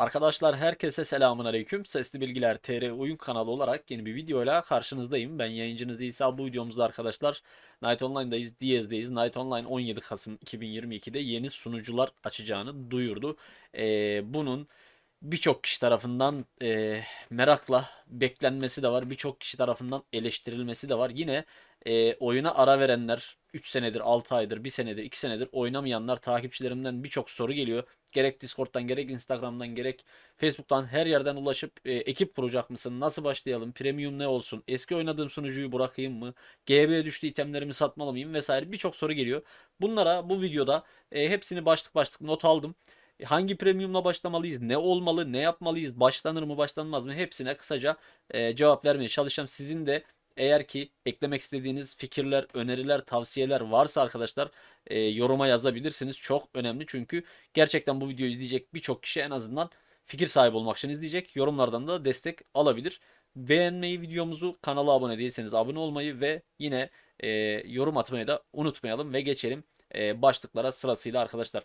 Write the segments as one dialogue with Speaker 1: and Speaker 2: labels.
Speaker 1: Arkadaşlar herkese selamun aleyküm. Sesli Bilgiler TR oyun kanalı olarak yeni bir videoyla karşınızdayım. Ben yayıncınız İsa. Bu videomuzda arkadaşlar Night Online'dayız, Diyez'deyiz. Night Online 17 Kasım 2022'de yeni sunucular açacağını duyurdu. Ee, bunun birçok kişi tarafından e, merakla beklenmesi de var. Birçok kişi tarafından eleştirilmesi de var. Yine e, oyuna ara verenler 3 senedir, 6 aydır, 1 senedir, 2 senedir oynamayanlar takipçilerimden birçok soru geliyor. Gerek Discord'dan, gerek Instagram'dan, gerek Facebook'tan her yerden ulaşıp e, ekip kuracak mısın? Nasıl başlayalım? Premium ne olsun? Eski oynadığım sunucuyu bırakayım mı? GB düştü itemlerimi satmalı mıyım? Vesaire birçok soru geliyor. Bunlara bu videoda e, hepsini başlık başlık not aldım. E, Hangi premiumla başlamalıyız? Ne olmalı? Ne yapmalıyız? Başlanır mı? Başlanmaz mı? Hepsine kısaca e, cevap vermeye çalışacağım. Sizin de eğer ki eklemek istediğiniz fikirler, öneriler, tavsiyeler varsa arkadaşlar e, yoruma yazabilirsiniz. Çok önemli çünkü gerçekten bu videoyu izleyecek birçok kişi en azından fikir sahibi olmak için izleyecek. Yorumlardan da destek alabilir. Beğenmeyi, videomuzu, kanala abone değilseniz abone olmayı ve yine e, yorum atmayı da unutmayalım ve geçelim e, başlıklara sırasıyla arkadaşlar.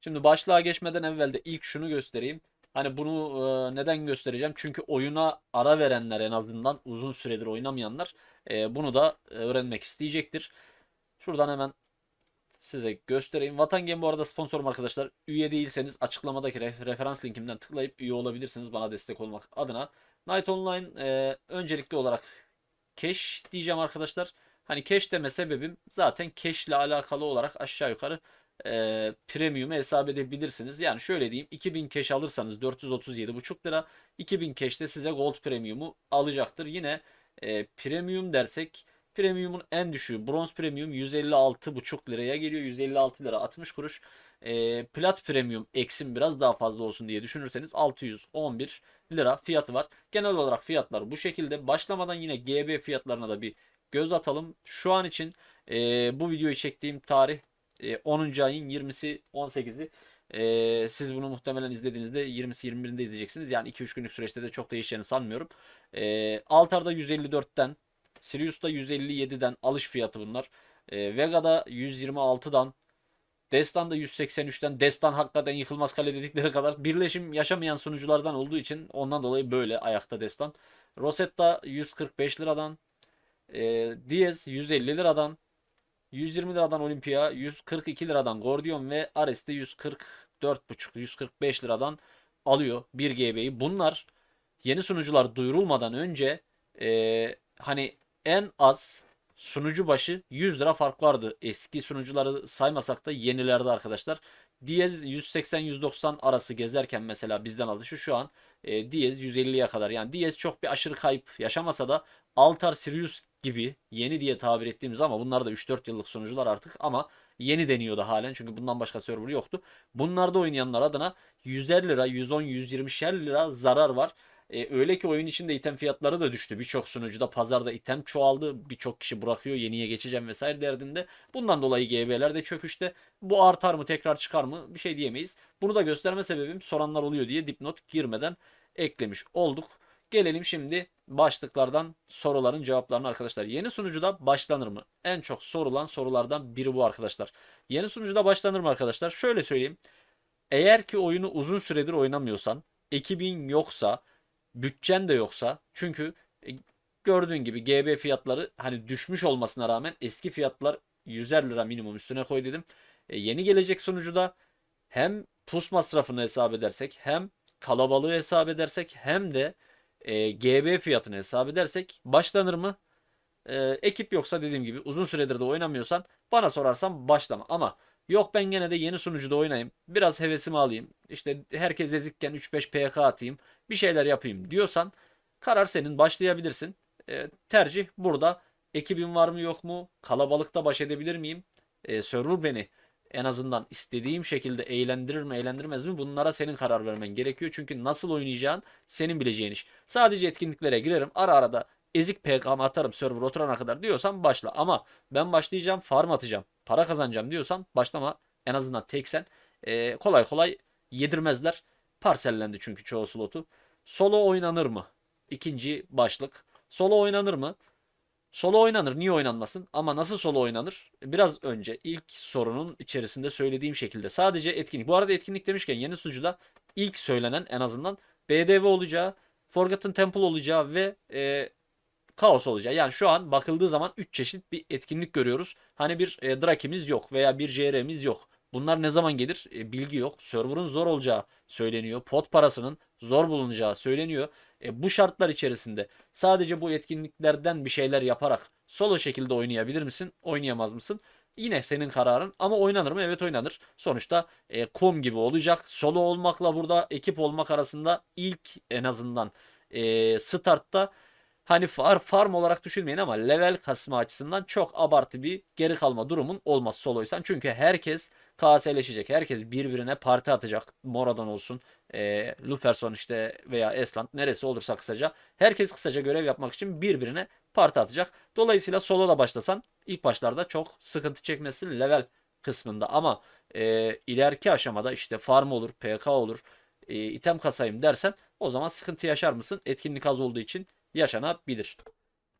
Speaker 1: Şimdi başlığa geçmeden evvel de ilk şunu göstereyim. Hani bunu neden göstereceğim? Çünkü oyuna ara verenler en azından uzun süredir oynamayanlar bunu da öğrenmek isteyecektir. Şuradan hemen size göstereyim. Vatan Game bu arada sponsorum arkadaşlar. Üye değilseniz açıklamadaki ref- referans linkimden tıklayıp üye olabilirsiniz bana destek olmak adına. Night Online e, öncelikli olarak cash diyeceğim arkadaşlar. Hani cash deme sebebim zaten cash ile alakalı olarak aşağı yukarı e, premium'u hesap edebilirsiniz. Yani şöyle diyeyim 2000 cash alırsanız 437,5 lira 2000 cash de size gold premium'u alacaktır. Yine e, premium dersek premium'un en düşüğü bronz premium 156,5 liraya geliyor. 156 lira 60 kuruş. E, plat premium eksim biraz daha fazla olsun diye düşünürseniz 611 lira fiyatı var. Genel olarak fiyatlar bu şekilde. Başlamadan yine GB fiyatlarına da bir göz atalım. Şu an için e, bu videoyu çektiğim tarih e, 10. ayın 20'si 18'i. E, siz bunu muhtemelen izlediğinizde 20'si 21'inde izleyeceksiniz. Yani 2-3 günlük süreçte de çok değişeceğini sanmıyorum. E, Altar'da 154'ten, Sirius'ta 157'den alış fiyatı bunlar. E, Vega'da 126'dan, Destan'da 183'ten, Destan hakikaten yıkılmaz kale dedikleri kadar birleşim yaşamayan sunuculardan olduğu için ondan dolayı böyle ayakta Destan. Rosetta 145 liradan, e, Diaz 150 liradan, 120 liradan Olympia, 142 liradan Gordion ve Ares'te 144,5 145 liradan alıyor 1 GB'yi. Bunlar yeni sunucular duyurulmadan önce e, hani en az sunucu başı 100 lira fark vardı. Eski sunucuları saymasak da yenilerde arkadaşlar. Diez 180-190 arası gezerken mesela bizden alışı şu an e, Diez 150'ye kadar. Yani Diez çok bir aşırı kayıp yaşamasa da Altar Sirius gibi yeni diye tabir ettiğimiz ama bunlar da 3-4 yıllık sunucular artık ama yeni deniyordu halen çünkü bundan başka server yoktu. Bunlarda oynayanlar adına 150 lira, 110, 120 lira zarar var. E, öyle ki oyun içinde item fiyatları da düştü. Birçok sunucuda pazarda item çoğaldı. Birçok kişi bırakıyor yeniye geçeceğim vesaire derdinde. Bundan dolayı GB'ler de çöküşte. Bu artar mı tekrar çıkar mı bir şey diyemeyiz. Bunu da gösterme sebebim soranlar oluyor diye dipnot girmeden eklemiş olduk. Gelelim şimdi başlıklardan soruların cevaplarına arkadaşlar. Yeni sunucuda başlanır mı? En çok sorulan sorulardan biri bu arkadaşlar. Yeni sunucuda başlanır mı arkadaşlar? Şöyle söyleyeyim. Eğer ki oyunu uzun süredir oynamıyorsan, ekibin yoksa, bütçen de yoksa çünkü e, gördüğün gibi GB fiyatları hani düşmüş olmasına rağmen eski fiyatlar 100'er lira minimum üstüne koy dedim. E, yeni gelecek sunucuda hem pus masrafını hesap edersek hem kalabalığı hesap edersek hem de e, GB fiyatını hesap edersek başlanır mı? E, ekip yoksa dediğim gibi uzun süredir de oynamıyorsan bana sorarsan başlama. Ama yok ben gene de yeni sunucuda oynayayım. Biraz hevesimi alayım. İşte herkes ezikken 3-5 PK atayım. Bir şeyler yapayım diyorsan karar senin başlayabilirsin. E, tercih burada. Ekibim var mı yok mu? Kalabalıkta baş edebilir miyim? E, server beni en azından istediğim şekilde eğlendirir mi eğlendirmez mi bunlara senin karar vermen gerekiyor. Çünkü nasıl oynayacağın senin bileceğin iş. Sadece etkinliklere girerim ara ara da ezik PK'mı atarım server oturana kadar diyorsan başla. Ama ben başlayacağım farm atacağım para kazanacağım diyorsan başlama en azından teksen e, kolay kolay yedirmezler. Parsellendi çünkü çoğu slotu. Solo oynanır mı? İkinci başlık. Solo oynanır mı? Solo oynanır. Niye oynanmasın? Ama nasıl solo oynanır? Biraz önce ilk sorunun içerisinde söylediğim şekilde. Sadece etkinlik. Bu arada etkinlik demişken yeni sunucuda ilk söylenen en azından BDV olacağı, Forgotten Temple olacağı ve e, Kaos olacağı. Yani şu an bakıldığı zaman 3 çeşit bir etkinlik görüyoruz. Hani bir e, Draki'miz yok veya bir JR'miz yok. Bunlar ne zaman gelir? E, bilgi yok. Server'ın zor olacağı söyleniyor. Pot parasının zor bulunacağı söyleniyor. E, bu şartlar içerisinde sadece bu etkinliklerden bir şeyler yaparak solo şekilde oynayabilir misin? Oynayamaz mısın? Yine senin kararın ama oynanır mı? Evet oynanır. Sonuçta e, kum gibi olacak. Solo olmakla burada ekip olmak arasında ilk en azından e, startta hani far, farm olarak düşünmeyin ama level kasma açısından çok abartı bir geri kalma durumun olmaz soloysan. Çünkü herkes KS'leşecek. Herkes birbirine parti atacak. Moradan olsun, e, Luferson işte veya Esland neresi olursa kısaca. Herkes kısaca görev yapmak için birbirine parti atacak. Dolayısıyla solo da başlasan ilk başlarda çok sıkıntı çekmesin level kısmında. Ama e, ileriki aşamada işte farm olur, PK olur, e, item kasayım dersen o zaman sıkıntı yaşar mısın? Etkinlik az olduğu için yaşanabilir.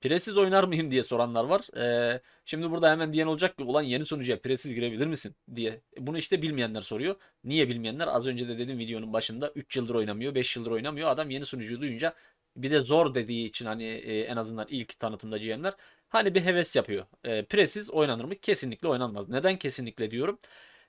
Speaker 1: Piresiz oynar mıyım diye soranlar var. Ee, şimdi burada hemen diyen olacak ki ulan yeni sunucuya piresiz girebilir misin diye. Bunu işte bilmeyenler soruyor. Niye bilmeyenler? Az önce de dedim videonun başında 3 yıldır oynamıyor, 5 yıldır oynamıyor. Adam yeni sunucuyu duyunca bir de zor dediği için hani e, en azından ilk tanıtımda GM'ler hani bir heves yapıyor. E, piresiz oynanır mı? Kesinlikle oynanmaz. Neden kesinlikle diyorum?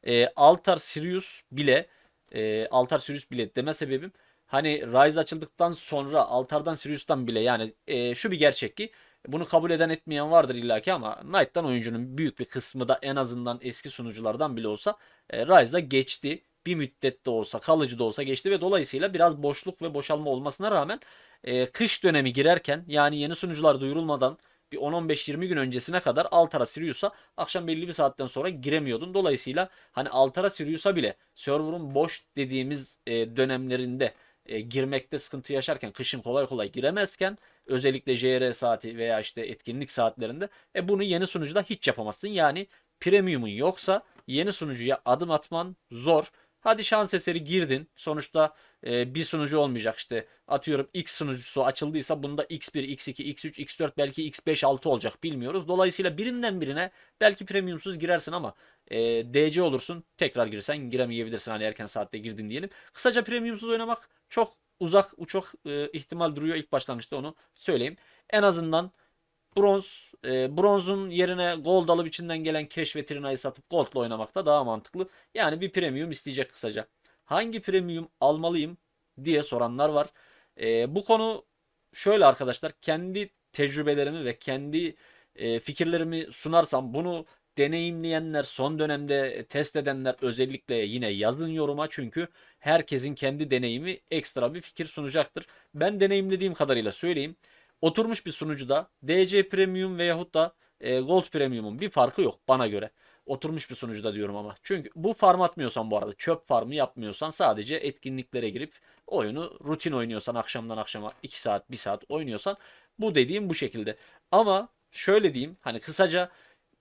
Speaker 1: E, Altar Sirius bile e, Altar Sirius bile deme sebebim hani Rise açıldıktan sonra Altar'dan Sirius'tan bile yani e, şu bir gerçek ki bunu kabul eden etmeyen vardır illaki ama Knight'tan oyuncunun büyük bir kısmı da en azından eski sunuculardan bile olsa e, Rise'a geçti. Bir müddet de olsa, kalıcı da olsa geçti ve dolayısıyla biraz boşluk ve boşalma olmasına rağmen e, kış dönemi girerken yani yeni sunucular duyurulmadan bir 10-15-20 gün öncesine kadar Altara Sirius'a akşam belli bir saatten sonra giremiyordun. Dolayısıyla hani Altara Sirius'a bile server'ın boş dediğimiz e, dönemlerinde e, girmekte sıkıntı yaşarken kışın kolay kolay giremezken özellikle JR saati veya işte etkinlik saatlerinde e, bunu yeni sunucuda hiç yapamazsın. Yani premium'un yoksa yeni sunucuya adım atman zor. Hadi şans eseri girdin. Sonuçta e, bir sunucu olmayacak işte. Atıyorum X sunucusu açıldıysa bunda X1, X2, X3, X4 belki X5, 6 olacak bilmiyoruz. Dolayısıyla birinden birine belki premiumsuz girersin ama e, DC olursun. Tekrar girsen giremeyebilirsin hani erken saatte girdin diyelim. Kısaca premiumsuz oynamak çok uzak çok e, ihtimal duruyor ilk başlangıçta onu söyleyeyim. En azından bronz e, bronzun yerine gold alıp içinden gelen cash ve trinayı satıp goldla oynamak da daha mantıklı. Yani bir premium isteyecek kısaca. Hangi premium almalıyım diye soranlar var. E, bu konu şöyle arkadaşlar kendi tecrübelerimi ve kendi e, fikirlerimi sunarsam bunu deneyimleyenler, son dönemde test edenler özellikle yine yazın yoruma çünkü herkesin kendi deneyimi ekstra bir fikir sunacaktır. Ben deneyimlediğim kadarıyla söyleyeyim. Oturmuş bir sunucuda DC Premium veyahut da e, Gold Premium'un bir farkı yok bana göre. Oturmuş bir sunucuda diyorum ama. Çünkü bu farm atmıyorsan bu arada çöp farmı yapmıyorsan sadece etkinliklere girip oyunu rutin oynuyorsan akşamdan akşama 2 saat 1 saat oynuyorsan bu dediğim bu şekilde. Ama şöyle diyeyim hani kısaca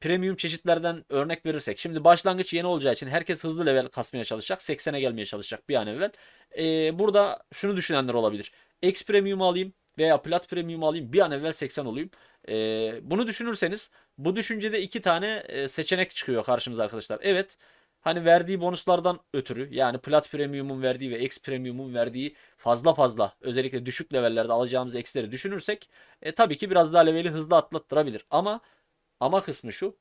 Speaker 1: premium çeşitlerden örnek verirsek. Şimdi başlangıç yeni olacağı için herkes hızlı level kasmaya çalışacak. 80'e gelmeye çalışacak bir an evvel. Ee, burada şunu düşünenler olabilir. X premium alayım veya plat premium alayım bir an evvel 80 olayım. Ee, bunu düşünürseniz bu düşüncede iki tane e, seçenek çıkıyor karşımıza arkadaşlar. Evet hani verdiği bonuslardan ötürü yani plat premium'un verdiği ve X premium'un verdiği fazla fazla özellikle düşük levellerde alacağımız X'leri düşünürsek e, tabii ki biraz daha leveli hızlı atlattırabilir. Ama ama kısmı şu.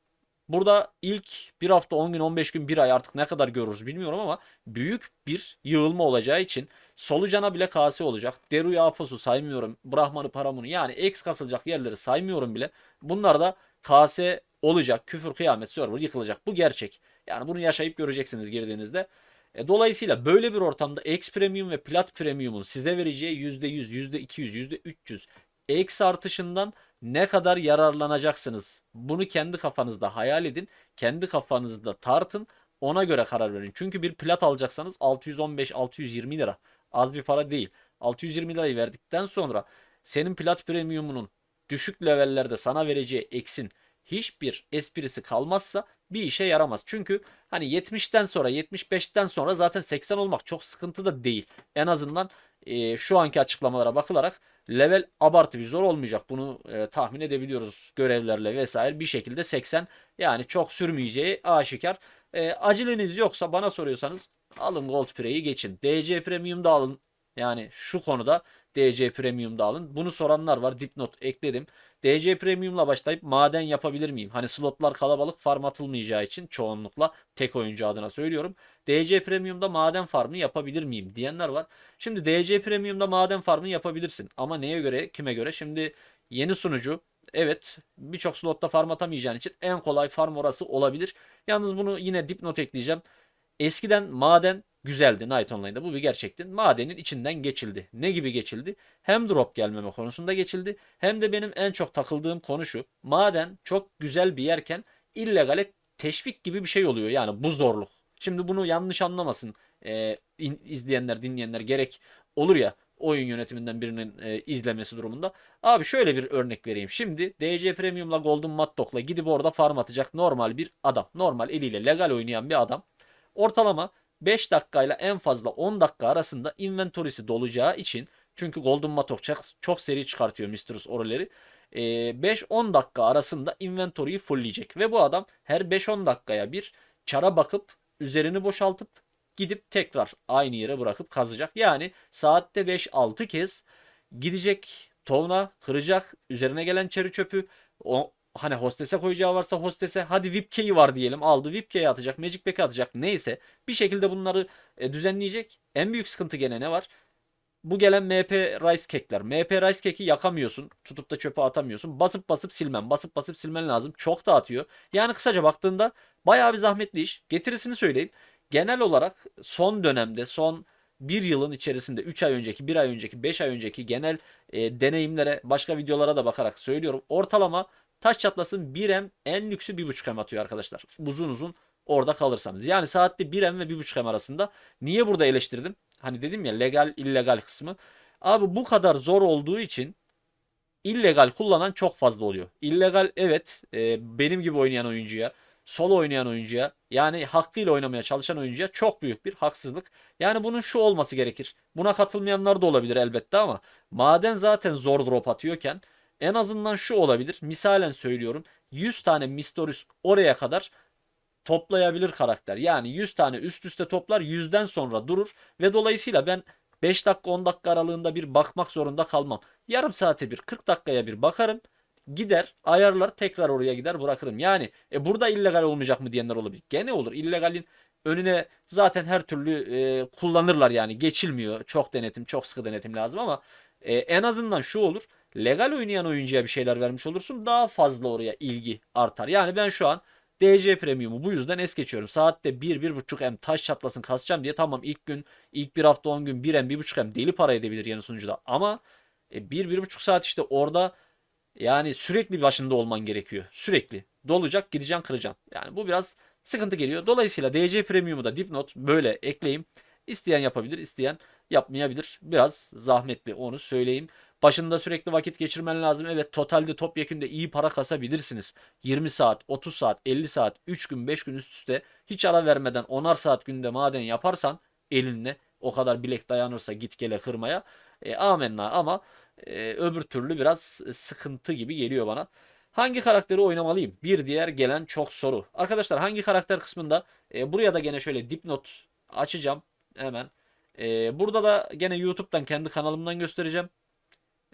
Speaker 1: Burada ilk bir hafta 10 gün 15 gün bir ay artık ne kadar görürüz bilmiyorum ama büyük bir yığılma olacağı için solucana bile kase olacak. Deruya Aposu saymıyorum. Brahmanı Paramun'u yani X kasılacak yerleri saymıyorum bile. Bunlar da kase olacak. Küfür kıyamet server yıkılacak. Bu gerçek. Yani bunu yaşayıp göreceksiniz girdiğinizde. E, dolayısıyla böyle bir ortamda X Premium ve Plat Premium'un size vereceği %100, %200, %300 X artışından ne kadar yararlanacaksınız? Bunu kendi kafanızda hayal edin. Kendi kafanızda tartın. Ona göre karar verin. Çünkü bir plat alacaksanız 615-620 lira. Az bir para değil. 620 lirayı verdikten sonra senin plat premiumunun düşük levellerde sana vereceği eksin hiçbir esprisi kalmazsa bir işe yaramaz. Çünkü hani 70'ten sonra 75'ten sonra zaten 80 olmak çok sıkıntı da değil. En azından e, şu anki açıklamalara bakılarak level abartı bir zor olmayacak. Bunu e, tahmin edebiliyoruz görevlerle vesaire bir şekilde 80 yani çok sürmeyeceği aşikar. E, aceleniz yoksa bana soruyorsanız alın Gold Pre'yi geçin. DC Premium'da alın. Yani şu konuda DC Premium'da alın. Bunu soranlar var. Dipnot ekledim. DC Premium'la başlayıp maden yapabilir miyim? Hani slotlar kalabalık farm atılmayacağı için çoğunlukla tek oyuncu adına söylüyorum. DC Premium'da maden farmı yapabilir miyim diyenler var. Şimdi DC Premium'da maden farmı yapabilirsin. Ama neye göre, kime göre? Şimdi yeni sunucu Evet birçok slotta farm atamayacağın için en kolay farm orası olabilir. Yalnız bunu yine dipnot ekleyeceğim. Eskiden maden güzeldi Night Online'da. Bu bir gerçekti. Madenin içinden geçildi. Ne gibi geçildi? Hem drop gelmeme konusunda geçildi. Hem de benim en çok takıldığım konu şu. Maden çok güzel bir yerken illegale teşvik gibi bir şey oluyor. Yani bu zorluk. Şimdi bunu yanlış anlamasın e, izleyenler, dinleyenler gerek olur ya oyun yönetiminden birinin e, izlemesi durumunda. Abi şöyle bir örnek vereyim. Şimdi DC Premium'la Golden Matlock'la gidip orada farm atacak normal bir adam. Normal eliyle legal oynayan bir adam. Ortalama 5 dakikayla en fazla 10 dakika arasında inventory'si dolacağı için çünkü Golden Matlock çok, çok seri çıkartıyor Mistress Oral'leri. E, 5-10 dakika arasında inventory'yi fullleyecek. Ve bu adam her 5-10 dakikaya bir çara bakıp üzerini boşaltıp gidip tekrar aynı yere bırakıp kazacak. Yani saatte 5-6 kez gidecek tovna kıracak üzerine gelen çeri çöpü hani hostese koyacağı varsa hostese hadi VIP key'i var diyelim aldı VIP key'i atacak Magic Pack'i atacak neyse bir şekilde bunları e, düzenleyecek. En büyük sıkıntı gene ne var? Bu gelen MP Rice Cake'ler. MP Rice Cake'i yakamıyorsun. Tutup da çöpe atamıyorsun. Basıp basıp silmen. Basıp basıp silmen lazım. Çok dağıtıyor. Yani kısaca baktığında bayağı bir zahmetli iş. Getirisini söyleyeyim genel olarak son dönemde son bir yılın içerisinde 3 ay önceki, 1 ay önceki, 5 ay önceki genel e, deneyimlere, başka videolara da bakarak söylüyorum. Ortalama taş çatlasın 1M en lüksü 1.5M atıyor arkadaşlar. Uzun uzun orada kalırsanız. Yani saatte 1M ve 1.5M arasında. Niye burada eleştirdim? Hani dedim ya legal illegal kısmı. Abi bu kadar zor olduğu için illegal kullanan çok fazla oluyor. İllegal evet e, benim gibi oynayan oyuncuya solo oynayan oyuncuya yani hakkıyla oynamaya çalışan oyuncuya çok büyük bir haksızlık. Yani bunun şu olması gerekir. Buna katılmayanlar da olabilir elbette ama maden zaten zor drop atıyorken en azından şu olabilir. Misalen söylüyorum 100 tane Mistorius oraya kadar toplayabilir karakter. Yani 100 tane üst üste toplar 100'den sonra durur ve dolayısıyla ben 5 dakika 10 dakika aralığında bir bakmak zorunda kalmam. Yarım saate bir 40 dakikaya bir bakarım gider ayarlar tekrar oraya gider bırakırım. Yani e, burada illegal olmayacak mı diyenler olabilir. Gene olur. İllegalin önüne zaten her türlü e, kullanırlar yani geçilmiyor. Çok denetim, çok sıkı denetim lazım ama e, en azından şu olur. Legal oynayan oyuncuya bir şeyler vermiş olursun. Daha fazla oraya ilgi artar. Yani ben şu an DC Premium'u bu yüzden es geçiyorum. Saatte 1-1.5 M taş çatlasın kasacağım diye tamam ilk gün ilk bir hafta 10 gün 1 M 1.5 M deli para edebilir yeni sunucuda. Ama e, 1-1.5 saat işte orada yani sürekli başında olman gerekiyor. Sürekli. Dolacak gideceksin kıracaksın. Yani bu biraz sıkıntı geliyor. Dolayısıyla DC Premium'u da dipnot böyle ekleyeyim. İsteyen yapabilir, isteyen yapmayabilir. Biraz zahmetli onu söyleyeyim. Başında sürekli vakit geçirmen lazım. Evet totalde topyekünde iyi para kasabilirsiniz. 20 saat, 30 saat, 50 saat, 3 gün, 5 gün üst üste hiç ara vermeden 10'ar saat günde maden yaparsan elinle o kadar bilek dayanırsa git gele kırmaya. E, amenna ama e, öbür türlü biraz sıkıntı gibi geliyor bana. Hangi karakteri oynamalıyım? Bir diğer gelen çok soru. Arkadaşlar hangi karakter kısmında e, buraya da gene şöyle dipnot açacağım hemen. E, burada da gene YouTube'dan kendi kanalımdan göstereceğim.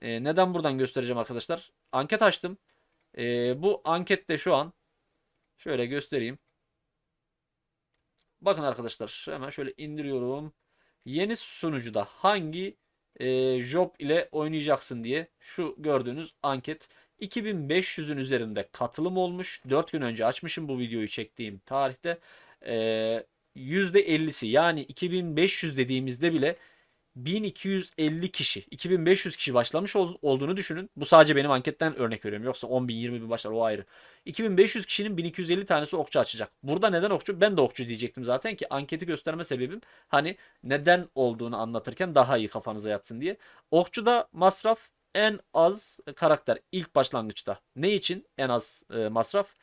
Speaker 1: E, neden buradan göstereceğim arkadaşlar? Anket açtım. E, bu ankette şu an şöyle göstereyim. Bakın arkadaşlar hemen şöyle indiriyorum. Yeni sunucuda hangi e, job ile oynayacaksın diye şu gördüğünüz anket 2500'ün üzerinde katılım olmuş. 4 gün önce açmışım bu videoyu çektiğim tarihte. E, %50'si yani 2500 dediğimizde bile 1250 kişi, 2500 kişi başlamış ol, olduğunu düşünün. Bu sadece benim anketten örnek veriyorum. Yoksa 10 bin, 20 bin başlar o ayrı. 2200 kişinin 1250 tanesi okçu açacak. Burada neden okçu? Ben de okçu diyecektim zaten ki anketi gösterme sebebim hani neden olduğunu anlatırken daha iyi kafanıza yatsın diye. Okçuda masraf en az karakter ilk başlangıçta. Ne için en az e, masraf?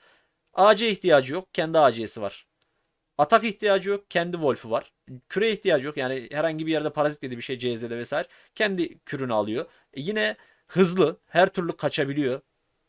Speaker 1: AC ihtiyacı yok. Kendi AC'si var. Atak ihtiyacı yok. Kendi Wolf'u var. küre ihtiyacı yok. Yani herhangi bir yerde parazit dedi bir şey CZ'de vesaire. Kendi kürünü alıyor. E yine hızlı. Her türlü kaçabiliyor.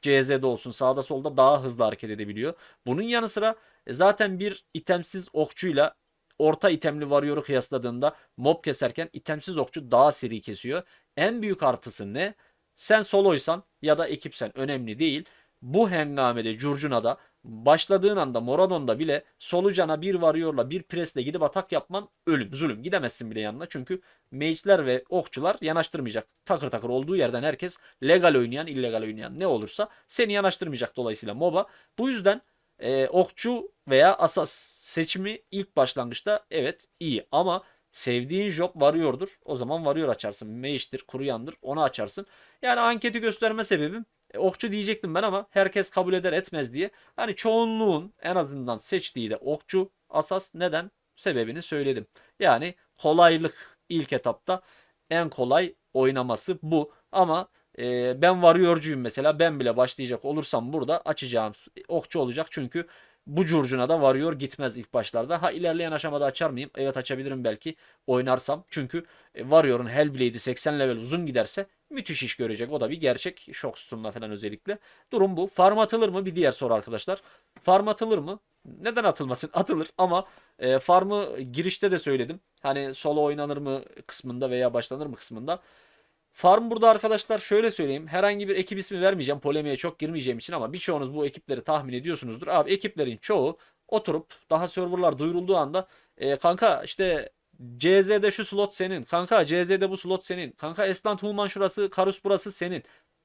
Speaker 1: CZ'de olsun sağda solda daha hızlı hareket edebiliyor. Bunun yanı sıra e, zaten bir itemsiz okçuyla orta itemli Warrior'u kıyasladığında mob keserken itemsiz okçu daha seri kesiyor. En büyük artısı ne? Sen soloysan ya da ekipsen önemli değil. Bu hengamede Curcuna'da başladığın anda Moradon'da bile solucana bir Warrior'la bir presle gidip atak yapman ölüm zulüm. Gidemezsin bile yanına çünkü mage'ler ve okçular yanaştırmayacak. Takır takır olduğu yerden herkes legal oynayan illegal oynayan ne olursa seni yanaştırmayacak dolayısıyla MOBA. Bu yüzden e, okçu veya asas seçimi ilk başlangıçta evet iyi ama sevdiğin job varıyordur. O zaman varıyor açarsın. Mage'dir, kuruyandır onu açarsın. Yani anketi gösterme sebebim e, okçu diyecektim ben ama herkes kabul eder etmez diye. Hani çoğunluğun en azından seçtiği de okçu asas neden? Sebebini söyledim. Yani kolaylık ilk etapta en kolay oynaması bu. Ama e, ben varıyorcuyum mesela. Ben bile başlayacak olursam burada açacağım okçu olacak. Çünkü bu curcuna da varıyor gitmez ilk başlarda. Ha ilerleyen aşamada açar mıyım? Evet açabilirim belki oynarsam. Çünkü e, Warrior'un Hellblade'i 80 level uzun giderse müthiş iş görecek. O da bir gerçek. Shock Stun'la falan özellikle. Durum bu. Farm atılır mı? Bir diğer soru arkadaşlar. Farm atılır mı? Neden atılmasın? Atılır ama e, farmı girişte de söyledim. Hani solo oynanır mı kısmında veya başlanır mı kısmında. Farm burada arkadaşlar şöyle söyleyeyim. Herhangi bir ekip ismi vermeyeceğim. Polemiğe çok girmeyeceğim için ama birçoğunuz bu ekipleri tahmin ediyorsunuzdur. Abi ekiplerin çoğu oturup daha serverlar duyurulduğu anda e, kanka işte CZ'de şu slot senin. Kanka CZ'de bu slot senin. Kanka Eslant Human şurası, Karus burası senin.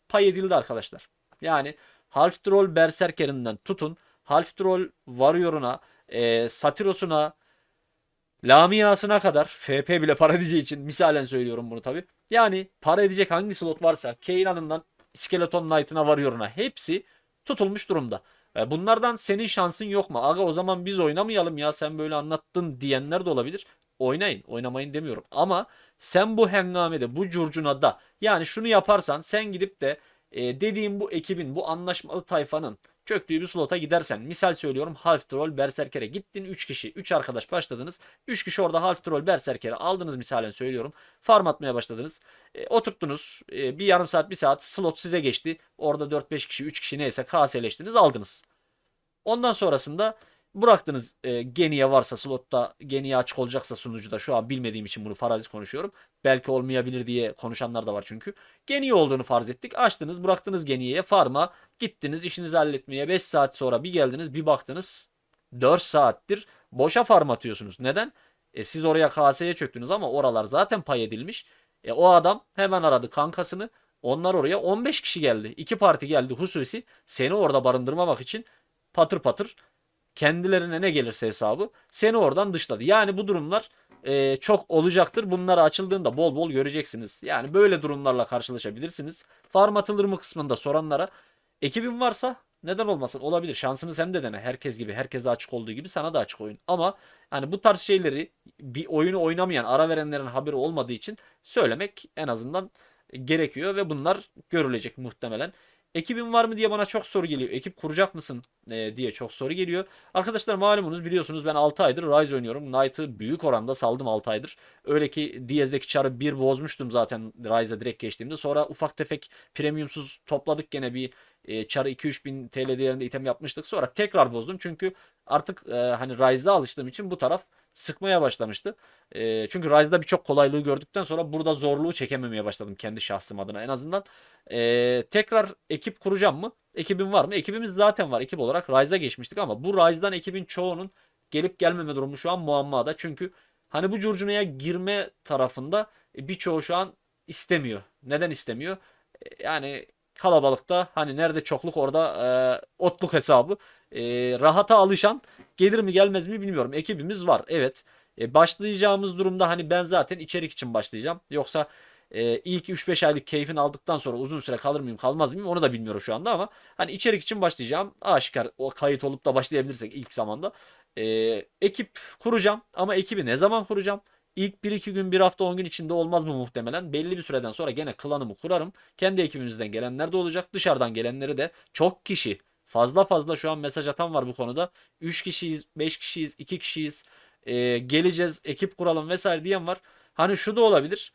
Speaker 1: Pay edildi arkadaşlar. Yani Half Troll Berserker'inden tutun. Half Troll Warrior'una, e, Satiros'una, Lamia'sına kadar FP bile para edeceği için misalen söylüyorum bunu tabi. Yani para edecek hangi slot varsa Kaynan'ından Skeleton Knight'ına Warrior'una hepsi tutulmuş durumda. E, Bunlardan senin şansın yok mu? Aga o zaman biz oynamayalım ya sen böyle anlattın diyenler de olabilir. Oynayın, oynamayın demiyorum. Ama sen bu hengamede, bu curcunada yani şunu yaparsan sen gidip de e, dediğim bu ekibin, bu anlaşmalı tayfanın çöktüğü bir slota gidersen. Misal söylüyorum Half Troll Berserker'e gittin 3 kişi, 3 arkadaş başladınız. 3 kişi orada Half Troll Berserker'e aldınız misalen söylüyorum. Farm atmaya başladınız. E, oturttunuz e, bir yarım saat, bir saat slot size geçti. Orada 4-5 kişi, 3 kişi neyse kaseleştiniz aldınız. Ondan sonrasında bıraktınız e, Geniye varsa slotta Geniye açık olacaksa sunucuda şu an bilmediğim için bunu farazi konuşuyorum. Belki olmayabilir diye konuşanlar da var çünkü. Geniye olduğunu farz ettik. Açtınız bıraktınız Geniye'ye farma gittiniz işinizi halletmeye 5 saat sonra bir geldiniz bir baktınız 4 saattir boşa farm atıyorsunuz. Neden? E, siz oraya kaseye çöktünüz ama oralar zaten pay edilmiş. E, o adam hemen aradı kankasını. Onlar oraya 15 kişi geldi. 2 parti geldi hususi. Seni orada barındırmamak için patır patır kendilerine ne gelirse hesabı seni oradan dışladı. Yani bu durumlar e, çok olacaktır. Bunları açıldığında bol bol göreceksiniz. Yani böyle durumlarla karşılaşabilirsiniz. Farm atılır mı kısmında soranlara ekibin varsa neden olmasın olabilir. Şansını sen de dene. Herkes gibi herkese açık olduğu gibi sana da açık oyun. Ama hani bu tarz şeyleri bir oyunu oynamayan ara verenlerin haberi olmadığı için söylemek en azından gerekiyor ve bunlar görülecek muhtemelen. Ekibin var mı diye bana çok soru geliyor. Ekip kuracak mısın e, diye çok soru geliyor. Arkadaşlar malumunuz biliyorsunuz ben 6 aydır Rise oynuyorum. Knight'ı büyük oranda saldım 6 aydır. Öyle ki Diaz'deki çarı bir bozmuştum zaten Rise'a direkt geçtiğimde. Sonra ufak tefek premiumsuz topladık gene bir e, çarı 2-3 bin TL değerinde item yapmıştık. Sonra tekrar bozdum çünkü artık e, hani Rise'a alıştığım için bu taraf sıkmaya başlamıştı. E, çünkü Rise'da birçok kolaylığı gördükten sonra burada zorluğu çekememeye başladım kendi şahsım adına en azından. E, tekrar ekip kuracağım mı? Ekibim var mı? Ekibimiz zaten var. Ekip olarak Rise'a geçmiştik ama bu Rise'dan ekibin çoğunun gelip gelmeme durumu şu an muammada. Çünkü hani bu curcunaya girme tarafında e, birçoğu şu an istemiyor. Neden istemiyor? E, Yani kalabalıkta hani nerede çokluk orada e, otluk hesabı. E, rahata alışan gelir mi gelmez mi bilmiyorum. Ekibimiz var evet. E, başlayacağımız durumda hani ben zaten içerik için başlayacağım. Yoksa e, ilk 3-5 aylık keyfini aldıktan sonra uzun süre kalır mıyım kalmaz mıyım onu da bilmiyorum şu anda ama hani içerik için başlayacağım. Aşikar o kayıt olup da başlayabilirsek ilk zamanda. E, ekip kuracağım ama ekibi ne zaman kuracağım? İlk 1-2 gün 1 hafta 10 gün içinde olmaz mı muhtemelen? Belli bir süreden sonra gene klanımı kurarım. Kendi ekibimizden gelenler de olacak. Dışarıdan gelenleri de çok kişi fazla fazla şu an mesaj atan var bu konuda. 3 kişiyiz, 5 kişiyiz, 2 kişiyiz. e, geleceğiz, ekip kuralım vesaire diyen var. Hani şu da olabilir.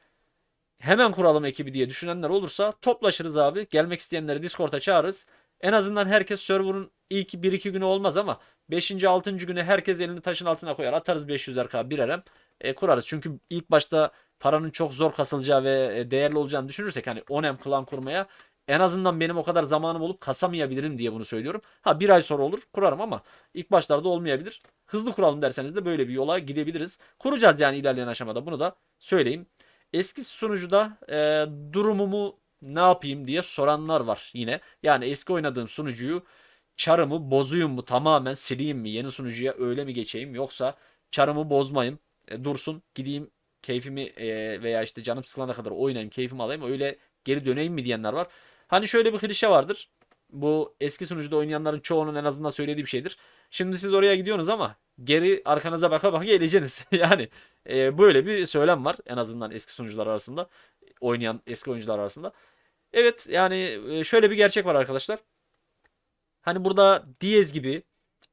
Speaker 1: Hemen kuralım ekibi diye düşünenler olursa toplaşırız abi. Gelmek isteyenleri Discord'a çağırırız. En azından herkes server'ın ilk 1-2 günü olmaz ama 5. 6. güne herkes elini taşın altına koyar. Atarız 500'er k birerem. E, kurarız. Çünkü ilk başta paranın çok zor kasılacağı ve e, değerli olacağını düşünürsek hani 10M klan kurmaya en azından benim o kadar zamanım olup kasamayabilirim diye bunu söylüyorum. Ha bir ay sonra olur kurarım ama ilk başlarda olmayabilir. Hızlı kuralım derseniz de böyle bir yola gidebiliriz. Kuracağız yani ilerleyen aşamada bunu da söyleyeyim. Eski sunucuda e, durumumu ne yapayım diye soranlar var yine. Yani eski oynadığım sunucuyu çarımı bozuyum mu tamamen sileyim mi yeni sunucuya öyle mi geçeyim yoksa çarımı bozmayayım e, dursun gideyim keyfimi e, veya işte canım sıkılana kadar oynayayım keyfimi alayım öyle geri döneyim mi diyenler var. Hani şöyle bir klişe vardır. Bu eski sunucuda oynayanların çoğunun en azından söylediği bir şeydir. Şimdi siz oraya gidiyorsunuz ama geri arkanıza baka baka geleceksiniz. yani e, böyle bir söylem var en azından eski sunucular arasında oynayan eski oyuncular arasında. Evet yani e, şöyle bir gerçek var arkadaşlar. Hani burada Diez gibi,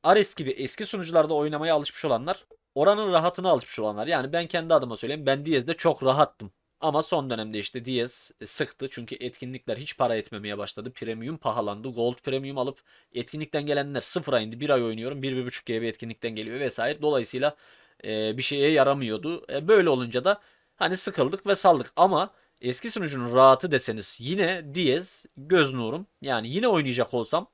Speaker 1: Ares gibi eski sunucularda oynamaya alışmış olanlar, oranın rahatına alışmış olanlar. Yani ben kendi adıma söyleyeyim. Ben Diez'de çok rahattım. Ama son dönemde işte Diez e, sıktı. Çünkü etkinlikler hiç para etmemeye başladı. Premium pahalandı. Gold Premium alıp etkinlikten gelenler sıfıra indi. Bir ay oynuyorum. 1-1.5 GB etkinlikten geliyor vesaire. Dolayısıyla e, bir şeye yaramıyordu. E, böyle olunca da hani sıkıldık ve saldık. Ama eski sunucunun rahatı deseniz yine Diez göz nurum. Yani yine oynayacak olsam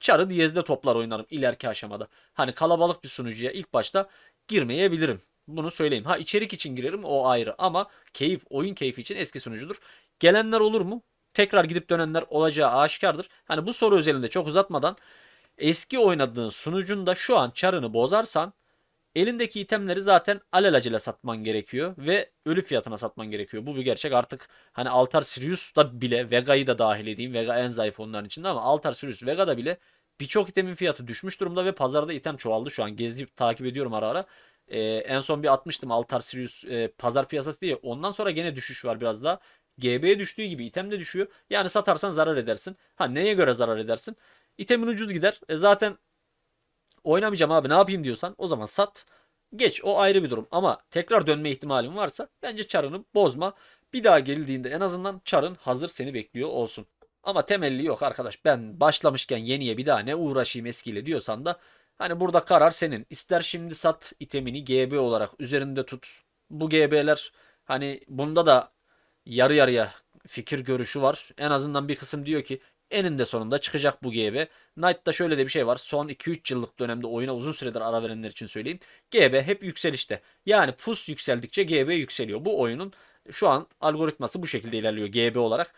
Speaker 1: Çar'ı Diyez'de toplar oynarım ileriki aşamada. Hani kalabalık bir sunucuya ilk başta girmeyebilirim. Bunu söyleyeyim. Ha içerik için girerim o ayrı ama keyif, oyun keyfi için eski sunucudur. Gelenler olur mu? Tekrar gidip dönenler olacağı aşikardır. Hani bu soru özelinde çok uzatmadan eski oynadığın sunucunda şu an çarını bozarsan elindeki itemleri zaten alelacele satman gerekiyor ve ölü fiyatına satman gerekiyor. Bu bir gerçek artık hani Altar Sirius'ta bile Vega'yı da dahil edeyim. Vega en zayıf onların içinde ama Altar Sirius Vega'da bile birçok itemin fiyatı düşmüş durumda ve pazarda item çoğaldı şu an. Gezip takip ediyorum ara ara. Ee, en son bir atmıştım Altar Sirius e, pazar piyasası diye. Ondan sonra gene düşüş var biraz daha. GB'ye düştüğü gibi item de düşüyor. Yani satarsan zarar edersin. Ha neye göre zarar edersin? İtemin ucuz gider. E, zaten oynamayacağım abi ne yapayım diyorsan o zaman sat. Geç o ayrı bir durum ama tekrar dönme ihtimalin varsa bence çarını bozma. Bir daha geldiğinde en azından çarın hazır seni bekliyor olsun. Ama temelli yok arkadaş ben başlamışken yeniye bir daha ne uğraşayım eskiyle diyorsan da hani burada karar senin. İster şimdi sat itemini GB olarak üzerinde tut. Bu GB'ler hani bunda da yarı yarıya fikir görüşü var. En azından bir kısım diyor ki eninde sonunda çıkacak bu GB. Knight'ta şöyle de bir şey var. Son 2-3 yıllık dönemde oyuna uzun süredir ara verenler için söyleyeyim. GB hep yükselişte. Yani pus yükseldikçe GB yükseliyor. Bu oyunun şu an algoritması bu şekilde ilerliyor GB olarak.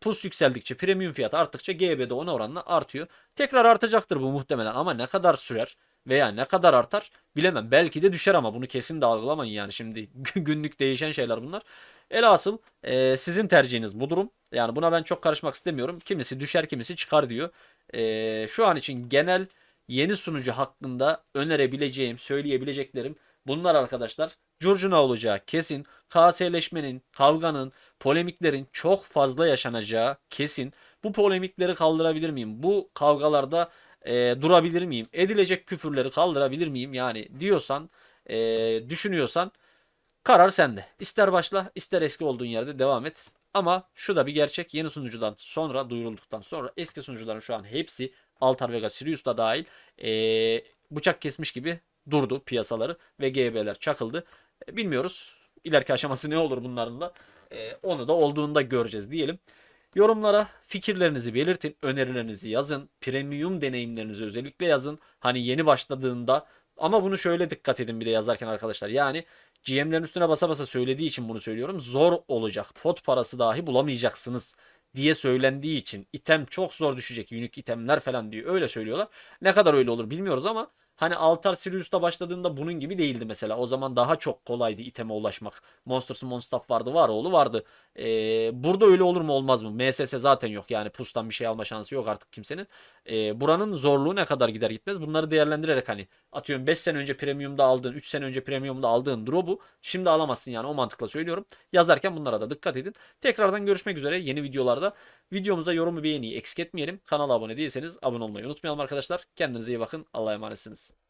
Speaker 1: Pus yükseldikçe, premium fiyatı arttıkça GB de ona oranla artıyor. Tekrar artacaktır bu muhtemelen ama ne kadar sürer veya ne kadar artar bilemem. Belki de düşer ama bunu kesin de algılamayın yani şimdi günlük değişen şeyler bunlar. Elhasıl e, sizin tercihiniz bu durum. Yani buna ben çok karışmak istemiyorum. Kimisi düşer kimisi çıkar diyor. E, şu an için genel yeni sunucu hakkında önerebileceğim, söyleyebileceklerim bunlar arkadaşlar. Curcuna olacağı kesin. KS'leşmenin, kavganın, polemiklerin çok fazla yaşanacağı kesin. Bu polemikleri kaldırabilir miyim? Bu kavgalarda e, durabilir miyim? Edilecek küfürleri kaldırabilir miyim? Yani diyorsan, e, düşünüyorsan karar sende. İster başla, ister eski olduğun yerde devam et. Ama şu da bir gerçek. Yeni sunucudan sonra duyurulduktan sonra eski sunucuların şu an hepsi Altar Vega Sirius da dahil e, bıçak kesmiş gibi durdu piyasaları ve GB'ler çakıldı. E, bilmiyoruz. İleriki aşaması ne olur bunların da. E, onu da olduğunda göreceğiz diyelim. Yorumlara fikirlerinizi belirtin, önerilerinizi yazın, premium deneyimlerinizi özellikle yazın. Hani yeni başladığında ama bunu şöyle dikkat edin bir de yazarken arkadaşlar. Yani GM'lerin üstüne basa basa söylediği için bunu söylüyorum. Zor olacak. Pot parası dahi bulamayacaksınız diye söylendiği için item çok zor düşecek. Unique itemler falan diyor. Öyle söylüyorlar. Ne kadar öyle olur bilmiyoruz ama Hani Altar Sirius'ta başladığında bunun gibi değildi mesela. O zaman daha çok kolaydı iteme ulaşmak. Monsters Monstaff vardı, var oğlu vardı. Ee, burada öyle olur mu olmaz mı? MSS zaten yok yani pustan bir şey alma şansı yok artık kimsenin. Ee, buranın zorluğu ne kadar gider gitmez bunları değerlendirerek hani atıyorum 5 sene önce premiumda aldığın 3 sene önce premiumda aldığın drop'u şimdi alamazsın yani o mantıkla söylüyorum. Yazarken bunlara da dikkat edin. Tekrardan görüşmek üzere yeni videolarda. Videomuza yorum ve beğeniyi eksik etmeyelim. Kanala abone değilseniz abone olmayı unutmayalım arkadaşlar. Kendinize iyi bakın. Allah'a emanetsiniz.